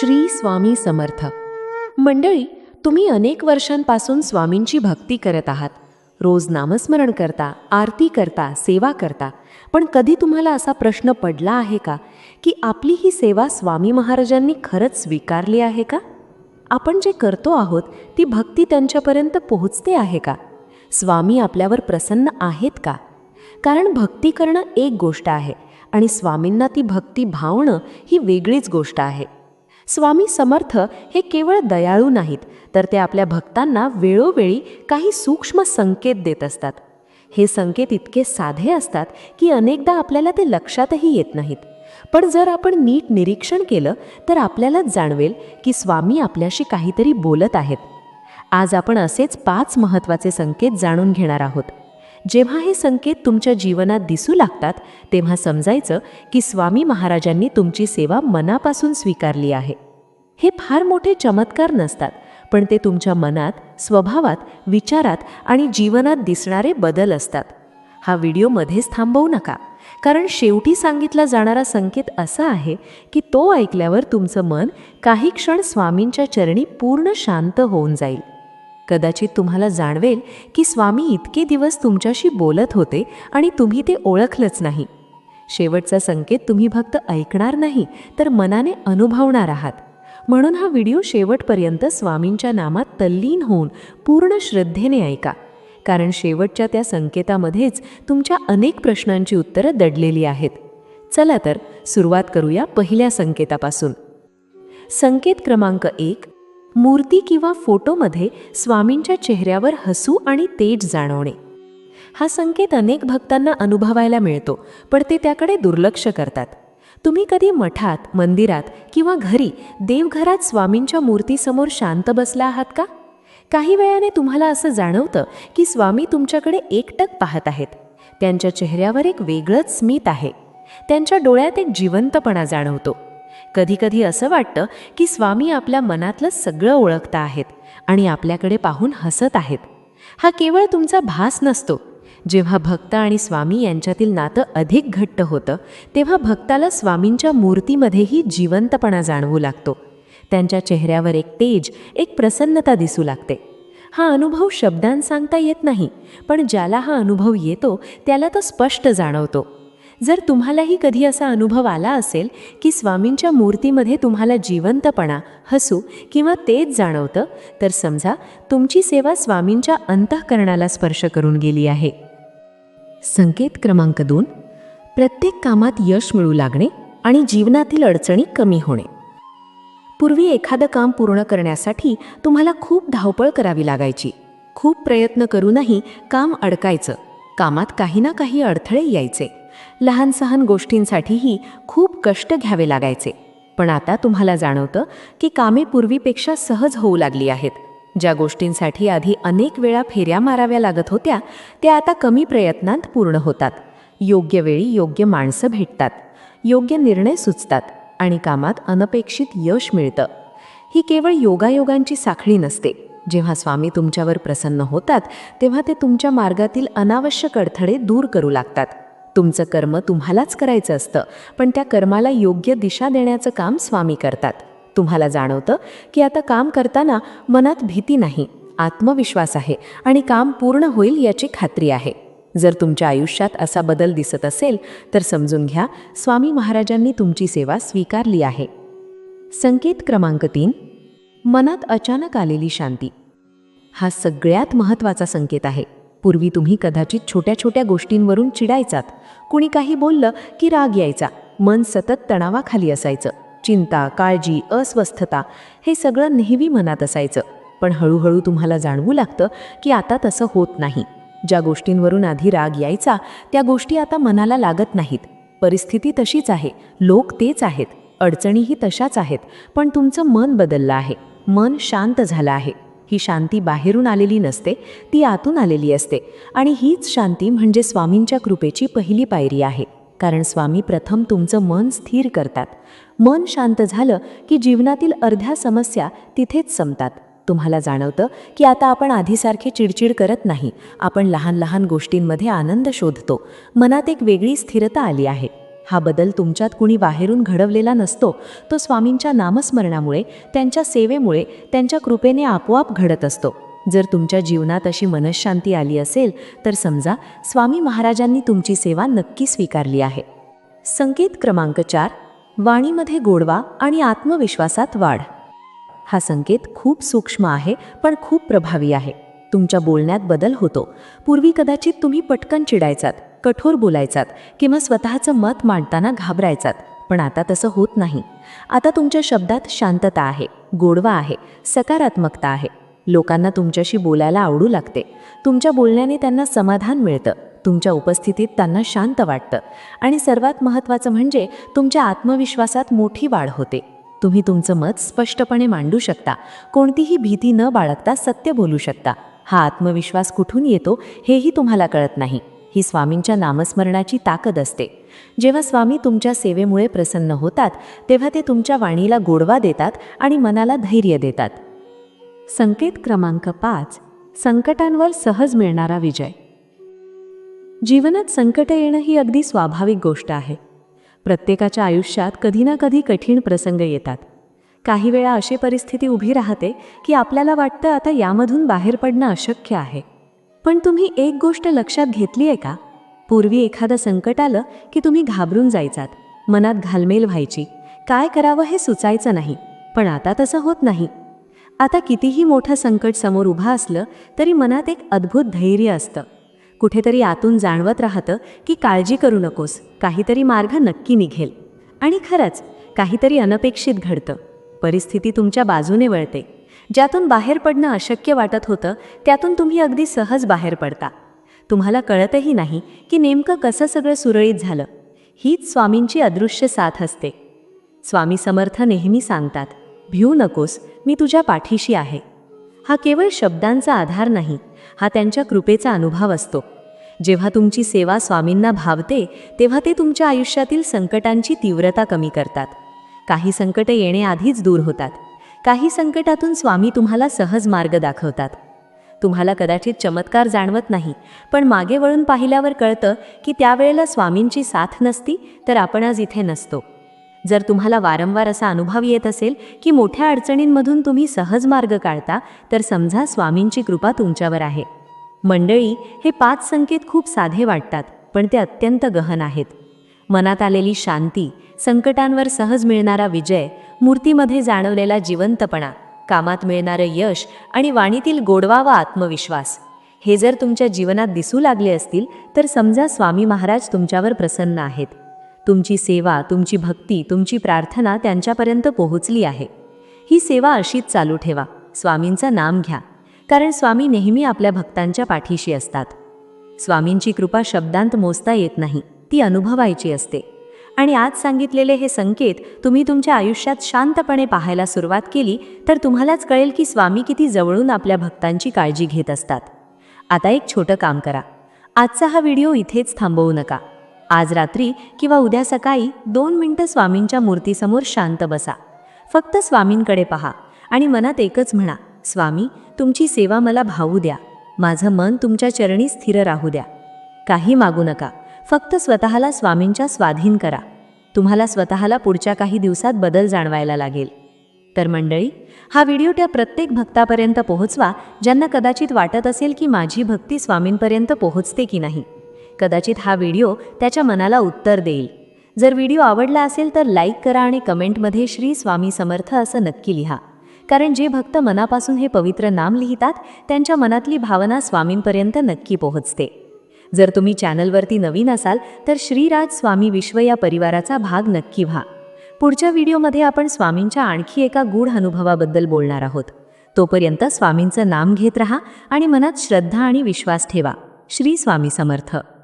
श्री स्वामी समर्थ. मंडळी तुम्ही अनेक वर्षांपासून स्वामींची भक्ती करत आहात. रोज नामस्मरण करता आरती करता सेवा करता. पण कधी तुम्हाला असा प्रश्न पडला आहे का की आपली ही सेवा स्वामी महाराजांनी खरंच स्वीकारली आहे का? आपण जे करतो आहोत ती भक्ती त्यांच्यापर्यंत पोहोचते आहे का? स्वामी आपल्यावर प्रसन्न आहेत का? कारण भक्ती करणं एक गोष्ट आहे आणि स्वामींना ती भक्ती भावणं ही वेगळीच गोष्ट आहे. स्वामी समर्थ हे केवळ दयाळू नाहीत तर ते आपल्या भक्तांना वेळोवेळी काही सूक्ष्म संकेत देत असतात. हे संकेत इतके साधे असतात की अनेकदा आपल्याला ते लक्षातही येत नाहीत. पण जर आपण नीट निरीक्षण केलं तर आपल्यालाच जाणवेल की स्वामी आपल्याशी काहीतरी बोलत आहेत. आज आपण असेच पाच महत्त्वाचे संकेत जाणून घेणार आहोत. जेव्हा हे संकेत तुमच्या जीवनात दिसू लागतात तेव्हा समजायचं की स्वामी महाराजांनी तुमची सेवा मनापासून स्वीकारली आहे. हे फार मोठे चमत्कार नसतात पण ते तुमच्या मनात स्वभावात विचारात आणि जीवनात दिसणारे बदल असतात. हा व्हिडिओ मध्येच थांबवू नका कारण शेवटी सांगितला जाणारा संकेत असा आहे की तो ऐकल्यावर तुमचं मन काही क्षण स्वामींच्या चरणी पूर्ण शांत होऊन जाईल. कदाचित तुम्हाला जाणवेल की स्वामी इतके दिवस तुमच्याशी बोलत होते आणि तुम्ही ते ओळखलंच नाही. शेवटचा संकेत तुम्ही फक्त ऐकणार नाही तर मनाने अनुभवणार आहात. म्हणून हा व्हिडिओ शेवटपर्यंत स्वामींच्या नामात तल्लीन होऊन पूर्ण श्रद्धेने ऐका. कारण शेवटच्या त्या संकेतामध्येच तुमच्या अनेक प्रश्नांची उत्तरं दडलेली आहेत. चला तर सुरुवात करूया पहिल्या संकेतापासून. संकेत क्रमांक एक मूर्ती किंवा फोटोमध्ये स्वामींच्या चेहऱ्यावर हसू आणि तेज जाणवणे. हा संकेत अनेक भक्तांना अनुभवायला मिळतो पण ते त्याकडे दुर्लक्ष करतात. तुम्ही कधी मठात मंदिरात किंवा घरी देवघरात स्वामींच्या मूर्तीसमोर शांत बसला आहात का? काही वेळाने तुम्हाला असं जाणवतं की स्वामी तुमच्याकडे एकटक पाहत आहेत. त्यांच्या चेहऱ्यावर एक वेगळंच स्मित आहे. त्यांच्या डोळ्यात एक जिवंतपणा जाणवतो. कधीकधी असं वाटतं की स्वामी आपल्या मनातलं सगळं ओळखता आहेत आणि आपल्याकडे पाहून हसत आहेत. हा केवळ तुमचा भास नसतो. जेव्हा भक्त आणि स्वामी यांच्यातील नातं अधिक घट्ट होतं तेव्हा भक्ताला स्वामींच्या मूर्तीमध्येही जिवंतपणा जाणवू लागतो. त्यांच्या चेहऱ्यावर एक तेज एक प्रसन्नता दिसू लागते. हा अनुभव शब्दांत सांगता येत नाही पण ज्याला हा अनुभव येतो त्याला तो स्पष्ट जाणवतो. जर तुम्हालाही कधी असा अनुभव आला असेल की स्वामींच्या मूर्तीमध्ये तुम्हाला जिवंतपणा हसू किंवा तेज जाणवतं तर समजा तुमची सेवा स्वामींच्या अंतःकरणाला स्पर्श करून गेली आहे. संकेत क्रमांक दोन. प्रत्येक कामात यश मिळू लागणे आणि जीवनातील अडचणी कमी होणे. पूर्वी एखादं काम पूर्ण करण्यासाठी तुम्हाला खूप धावपळ करावी लागायची. खूप प्रयत्न करूनही काम अडकायचं. कामात काही ना काही अडथळे यायचे. लहान सहान गोष्टींसाठीही खूप कष्ट घ्यावे लागायचे. पण आता तुम्हाला जाणवतं की कामे पूर्वीपेक्षा सहज होऊ लागली आहेत. ज्या गोष्टींसाठी आधी अनेक वेळा फेऱ्या माराव्या लागत होत्या त्या आता कमी प्रयत्नांत पूर्ण होतात. योग्य वेळी योग्य माणसं भेटतात. योग्य निर्णय सुचतात आणि कामात अनपेक्षित यश मिळतं. ही केवळ योगायोगांची साखळी नसते. जेव्हा स्वामी तुमच्यावर प्रसन्न होतात तेव्हा ते तुमच्या मार्गातील अनावश्यक अडथळे दूर करू लागतात. तुमचं कर्म तुम्हालाच करायचं असतं. पण त्या कर्माला योग्य दिशा देण्याचं काम स्वामी करतात. तुम्हाला जाणवतं की आता काम करताना मनात भीती नाही आत्मविश्वास आहे आणि काम पूर्ण होईल याची खात्री आहे. जर तुमच्या आयुष्यात असा बदल दिसत असेल तर समजून घ्या स्वामी महाराजांनी तुमची सेवा स्वीकारली आहे. संकेत क्रमांक तीन. मनात अचानक आलेली शांती. हा सगळ्यात महत्त्वाचा संकेत आहे. पूर्वी तुम्ही कदाचित छोट्या छोट्या गोष्टींवरून चिडायचात. कुणी काही बोललं की राग यायचा. मन सतत तणावाखाली असायचं. चिंता काळजी अस्वस्थता हे सगळं नेहमी मनात असायचं. पण हळूहळू तुम्हाला जाणवू लागतं की आता तसं होत नाही. ज्या गोष्टींवरून आधी राग यायचा त्या गोष्टी आता मनाला लागत नाहीत. परिस्थिती तशीच आहे. लोक तेच आहेत. अडचणीही तशाच आहेत. पण तुमचं मन बदललं आहे. मन शांत झालं आहे. ही शांती बाहेरून आलेली नसते ती आतून आलेली असते. आणि हीच शांती म्हणजे स्वामींच्या कृपेची पहिली पायरी आहे. कारण स्वामी प्रथम तुमचं मन स्थिर करतात. मन शांत झालं की जीवनातील अर्ध्या समस्या तिथेच संपतात. तुम्हाला जाणवतं की आता आपण आधीसारखे चिडचिड करत नाही. आपण लहान लहान गोष्टींमध्ये आनंद शोधतो. मनात एक वेगळी स्थिरता आली आहे. हा बदल तुमच्यात कुणी बाहेरून घडवलेला नसतो. तो स्वामींच्या नामस्मरणामुळे त्यांच्या सेवेमुळे त्यांच्या कृपेने आपोआप घडत असतो. जर तुमच्या जीवनात अशी मनशांती आली असेल तर समजा स्वामी महाराजांनी तुमची सेवा नक्की स्वीकारली आहे. संकेत क्रमांक चार वाणीमध्ये गोडवा आणि आत्मविश्वासात वाढ. हा संकेत खूप सूक्ष्म आहे पण खूप प्रभावी आहे. तुमच्या बोलण्यात बदल होतो. पूर्वी कदाचित तुम्ही पटकन चिडायचात. कठोर बोलायचात किंवा स्वतःचं मत मांडताना घाबरायचात. पण आता तसं होत नाही. आता तुमच्या शब्दात शांतता आहे गोडवा आहे सकारात्मकता आहे. लोकांना तुमच्याशी बोलायला आवडू लागते. तुमच्या बोलण्याने त्यांना समाधान मिळतं. तुमच्या उपस्थितीत त्यांना शांत वाटतं. आणि सर्वात महत्त्वाचं म्हणजे तुमच्या आत्मविश्वासात मोठी वाढ होते. तुम्ही तुमचं मत स्पष्टपणे मांडू शकता. कोणतीही भीती न बाळगता सत्य बोलू शकता. हा आत्मविश्वास कुठून येतो हेही तुम्हाला कळत नाही. ही स्वामींच्या नामस्मरणाची ताकद असते. जेव्हा स्वामी तुमच्या सेवेमुळे प्रसन्न होतात तेव्हा ते तुमच्या वाणीला गोडवा देतात आणि मनाला धैर्य देतात. संकेत क्रमांक पाच संकटांवर सहज मिळणारा विजय. जीवनात संकट येणं ही अगदी स्वाभाविक गोष्ट आहे. प्रत्येकाच्या आयुष्यात कधी ना कधी कठीण प्रसंग येतात. काही वेळा अशी परिस्थिती उभी राहते की आपल्याला वाटतं आता यामधून बाहेर पडणं अशक्य आहे. पण तुम्ही एक गोष्ट लक्षात घेतली आहे का? पूर्वी एखादं संकट आलं की तुम्ही घाबरून जायचात मनात घालमेल व्हायची. काय करावं हे सुचायचं नाही पण आता तसं होत नाही. आता कितीही मोठं संकट समोर उभं असलं तरी मनात एक अद्भुत धैर्य असतं. कुठेतरी आतून जाणवत राहतं की काळजी करू नकोस काहीतरी मार्ग नक्की निघेल. आणि खरंच काहीतरी अनपेक्षित घडतं. परिस्थिती तुमच्या बाजूने वळते. ज्यातून बाहेर पडणं अशक्य वाटत होतं त्यातून तुम्ही अगदी सहज बाहेर पडता. तुम्हाला कळतही नाही की नेमकं कसं सगळं सुरळीत झालं. हीच स्वामींची अदृश्य साथ असते. स्वामी समर्थ नेहमी सांगतात भिऊ नकोस मी तुझ्या पाठीशी आहे. हा केवळ शब्दांचा आधार नाही हा त्यांच्या कृपेचा अनुभव असतो. जेव्हा तुमची सेवा स्वामींना भावते तेव्हा ते तुमच्या आयुष्यातील संकटांची तीव्रता कमी करतात. काही संकटं येणे आधीच दूर होतात. काही संकटातून स्वामी तुम्हाला सहज मार्ग दाखवतात. तुम्हाला कदाचित चमत्कार जाणवत नाही पण मागे वळून पाहिल्यावर कळतं की त्यावेळेला स्वामींची साथ नसती तर आपण आज इथे नसतो. जर तुम्हाला वारंवार असा अनुभव येत असेल की मोठ्या अडचणींमधून तुम्ही सहज मार्ग काढता तर समजा स्वामींची कृपा तुमच्यावर आहे. मंडळी हे पाच संकेत खूप साधे वाटतात पण ते अत्यंत गहन आहेत. मनात आलेली शांती संकटांवर सहज मिळणारा विजय मूर्तीमध्ये जाणवलेला जिवंतपणा कामात मिळणारं यश आणि वाणीतील गोडवा व आत्मविश्वास. हे जर तुमच्या जीवनात दिसू लागले असतील तर समजा स्वामी महाराज तुमच्यावर प्रसन्न आहेत. तुमची सेवा तुमची भक्ती तुमची प्रार्थना त्यांच्यापर्यंत पोहोचली आहे. ही सेवा अशीच चालू ठेवा. स्वामींचं नाम घ्या. कारण स्वामी नेहमी आपल्या भक्तांच्या पाठीशी असतात. स्वामींची कृपा शब्दांत मोजता येत नाही ती अनुभवायची असते. आणि आज सांगितलेले हे संकेत तुम्ही तुमच्या आयुष्यात शांतपणे पाहायला सुरुवात केली तर तुम्हालाच कळेल की स्वामी किती जवळून आपल्या भक्तांची काळजी घेत असतात. आता एक छोटं काम करा. आजचा हा व्हिडिओ इथेच थांबवू नका. आज रात्री किंवा उद्या सकाळी दोन मिनटं स्वामींच्या मूर्तीसमोर शांत बसा. फक्त स्वामींकडे पहा आणि मनात एकच म्हणा स्वामी तुमची सेवा मला भावू द्या. माझं मन तुमच्या चरणी स्थिर राहू द्या. काही मागू नका. फक्त स्वतःला स्वामींच्या स्वाधीन करा. तुम्हाला स्वतःला पुढच्या काही दिवसात बदल जाणवायला लागेल. तर मंडळी हा व्हिडिओ त्या प्रत्येक भक्तापर्यंत पोहोचवा ज्यांना कदाचित वाटत असेल की माझी भक्ती स्वामींपर्यंत पोहोचते की नाही. कदाचित हा व्हिडिओ त्याच्या मनाला उत्तर देईल. जर व्हिडिओ आवडला असेल तर लाईक करा आणि कमेंटमध्ये श्री स्वामी समर्थ असं नक्की लिहा. कारण जे भक्त मनापासून हे पवित्र नाम लिहितात त्यांच्या मनातली भावना स्वामींपर्यंत नक्की पोहोचते. जर तुम्ही चॅनलवरती नवीन असाल तर श्रीराज स्वामी विश्व या परिवाराचा भाग नक्की व्हा. पुढच्या व्हिडिओमध्ये आपण स्वामींच्या आणखी एका गूढ अनुभवाबद्दल बोलणार आहोत. तोपर्यंत स्वामींचं नाम घेत रहा आणि मनात श्रद्धा आणि विश्वास ठेवा. श्री स्वामी समर्थ.